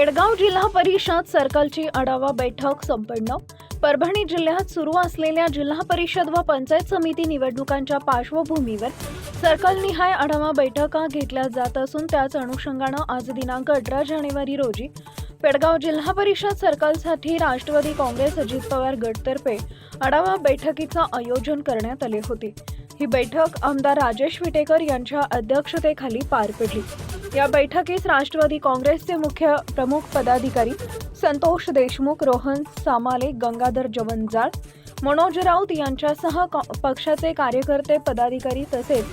पेडगाव जिल्हा परिषद सर्कलची आढावा बैठक संपन्न. परभणी जिल्ह्यात सुरू असलेल्या जिल्हा परिषद व पंचायत समिती निवडणुकांच्या पार्श्वभूमीवर सर्कलनिहाय आढावा बैठका घेतल्या जात असून त्याच अनुषंगानं आज दिनांक अठरा जानेवारी रोजी पेडगाव जिल्हा परिषद सर्कलसाठी राष्ट्रवादी काँग्रेस अजित पवार गटतर्फे आढावा बैठकीचं आयोजन करण्यात आले होते. ही बैठक आमदार राजेश विटेकर यांच्या अध्यक्षतेखाली पार पडली. या बैठकीस राष्ट्रवादी काँग्रेसचे मुख्य प्रमुख पदाधिकारी संतोष देशमुख रोहन सामाले गंगाधर जवंजाळ मनोज राऊत यांच्यासह कॉ- पक्षाचे कार्यकर्ते पदाधिकारी तसेच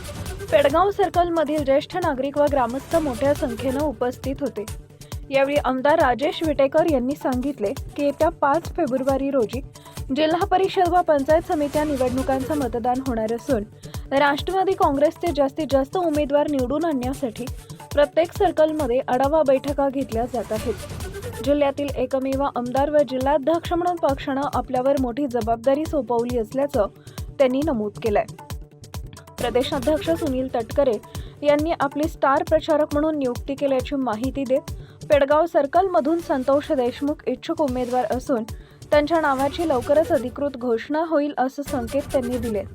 पेडगाव सर्कलमधील ज्येष्ठ नागरिक व ग्रामस्थ मोठ्या संख्येनं उपस्थित होते. यावेळी आमदार राजेश विटेकर यांनी सांगितले की येत्या पाच फेब्रुवारी रोजी जिल्हा परिषद व पंचायत समित्या निवडणुकांचं मतदान होणार असून राष्ट्रवादी काँग्रेसचे जास्तीत जास्त उमेदवार निवडून आणण्यासाठी प्रत्येक सर्कलमध्ये आढावा बैठका घेतल्या जात आहेत. जिल्ह्यातील एकमेव आमदार व जिल्हाध्यक्ष म्हणून पक्षानं आपल्यावर मोठी जबाबदारी सोपवली असल्याचं त्यांनी नमूद केलंय. प्रदेशाध्यक्ष सुनील तटकरे यांनी आपली स्टार प्रचारक म्हणून नियुक्ती केल्याची माहिती देत पेडगाव सर्कलमधून संतोष देशमुख इच्छुक उमेदवार असून त्यांच्या नावाची लवकरच अधिकृत घोषणा होईल असं संकेत त्यांनी दिलेत.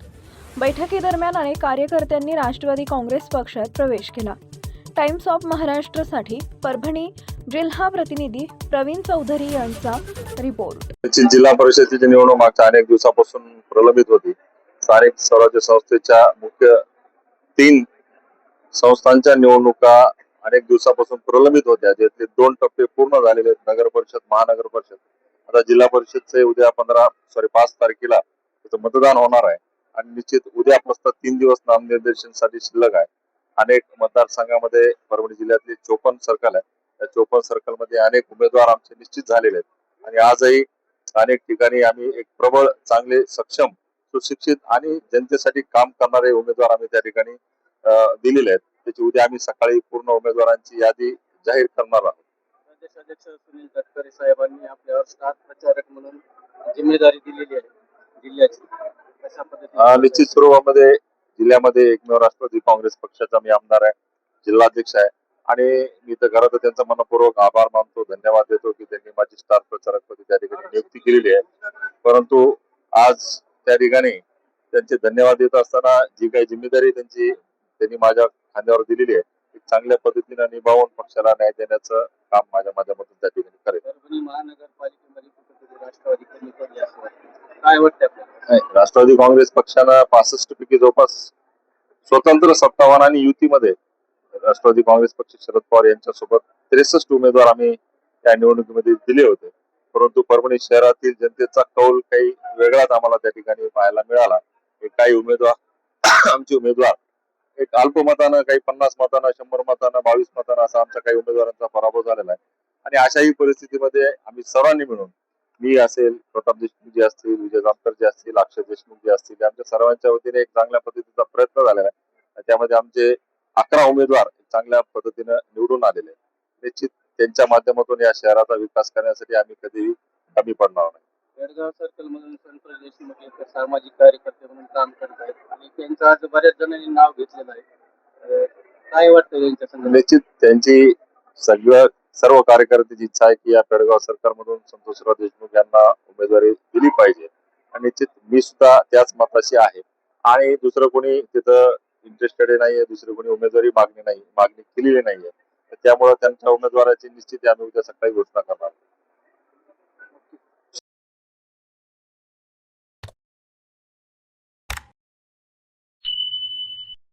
बैठकीदरम्यान अनेक कार्यकर्त्यांनी राष्ट्रवादी काँग्रेस पक्षात प्रवेश केला. टाइम्स ऑफ महाराष्ट्रसाठी परभणी जिल्हा प्रतिनिधी प्रवीण चौधरी यांचा रिपोर्ट. जिल्हा परिषदेची निवडणूक मागच्या अनेक दिवसापासून प्रलंबित होती. स्थानिक स्वराज्य संस्थेच्या मुख्य तीन संस्थांच्या निवडणुका अनेक दिवसापासून प्रलंबित होत्या त्यातले दोन टप्पे पूर्ण झालेले आहेत नगर परिषद महानगर परिषद. आता जिल्हा परिषदचे उद्या पंधरा सॉरी पाच तारखेला त्याचं मतदान होणार आहे. आणि निश्चित उद्या प्रस्ताव तीन दिवस नामनिर्देशनसाठी शिल्लक आहे. अनेक मतदारसंघामध्ये परभणी जिल्ह्यातले चोपन्न सर्कल आहे त्या चोपन्न सर्कलमध्ये अनेक उमेदवार आमचे निश्चित झालेले आहेत. आणि आजही अनेक ठिकाणी आम्ही एक प्रबळ चांगले सक्षम सुशिक्षित आणि जनतेसाठी काम करणारे उमेदवार आम्ही त्या ठिकाणी दिलेले आहेत. त्याची उद्या आम्ही सकाळी पूर्ण उमेदवारांची यादी जाहीर करणार आहोत. प्रदेशाध्यक्ष सुनील तटकरे साहेबांनी आपल्यावर स्टार प्रचारक म्हणून जिम्मेदारी दिलेली आहे. जिल्ह्याची निश्चित स्वरूपामध्ये जिल्ह्यामध्ये एकमेव राष्ट्रवादी काँग्रेस पक्षाचा मी आमदार आहे जिल्हाध्यक्ष आहे. आणि मी तर खरं तर त्यांचा मनपूर्वक आभार मानतो धन्यवाद देतो की त्यांनी माझी स्टार प्रचारक पदी त्या ठिकाणी नियुक्ती केलेली आहे. परंतु आज त्या ठिकाणी त्यांचे धन्यवाद देत असताना जी काही जिम्मेदारी त्यांची त्यांनी माझ्या खांद्यावर दिलेली आहे. ती चांगल्या पद्धतीने निभावून पक्षाला न्याय देण्याचं काम माझ्या माध्यमातून त्या ठिकाणी करेल महानगरपालिकेमध्ये राष्ट्रवादी काँग्रेस पक्षानं पासष्ट पैकी जवळपास स्वतंत्र सत्तावान आणि युतीमध्ये राष्ट्रवादी काँग्रेस पक्ष शरद पवार यांच्यासोबत त्रेसष्ट उमेदवार आम्ही या निवडणुकीमध्ये दिले होते. परंतु परभणी शहरातील जनतेचा कौल काही वेगळाच आम्हाला त्या ठिकाणी पाहायला मिळाला. हे काही उमेदवार आमचे उमेदवार एक अल्पमतानं काही पन्नास मतानं शंभर मतानं बावीस मतानं असा आमच्या काही उमेदवारांचा पराभव झालेला आहे. आणि अशाही परिस्थितीमध्ये आम्ही सर्वांनी मिळून मी असेल प्रताप देशमुख जी असतील विजय जामकर जे असतील अक्षय देशमुख जे असतील आमच्या सर्वांच्या वतीने एक चांगल्या पद्धतीचा प्रयत्न झालेला आहे. त्यामध्ये आमचे अकरा उमेदवार चांगल्या पद्धतीनं निवडून आलेले निश्चित त्यांच्या माध्यमातून या शहराचा विकास करण्यासाठी आम्ही कधीही कमी पडणार नाही. बेळगाव सर्कल मधून सामाजिक कार्यकर्ते म्हणून काम करत आहेत आणि त्यांचं आज बऱ्याच जणांनी नाव घेतलेलं आहे. काय वाटतं त्यांच्या संदर्भात निश्चित त्यांची सगळं सर्व कार्यकर्त्याची इच्छा आहे की या पेडगाव सरकारमधून संतोषराव देशमुख यांना उमेदवारी दिली पाहिजे. आणि निश्चित मी सुद्धा त्याच मताशी आहे. आणि दुसरं कोणी तिथं इंटरेस्टेड नाहीये दुसरी कोणी उमेदवारी मागणी नाही मागणी केलेली नाहीये. त्यामुळे त्यांच्या उमेदवाराची निश्चित आम्ही उद्या सकाळी घोषणा करणार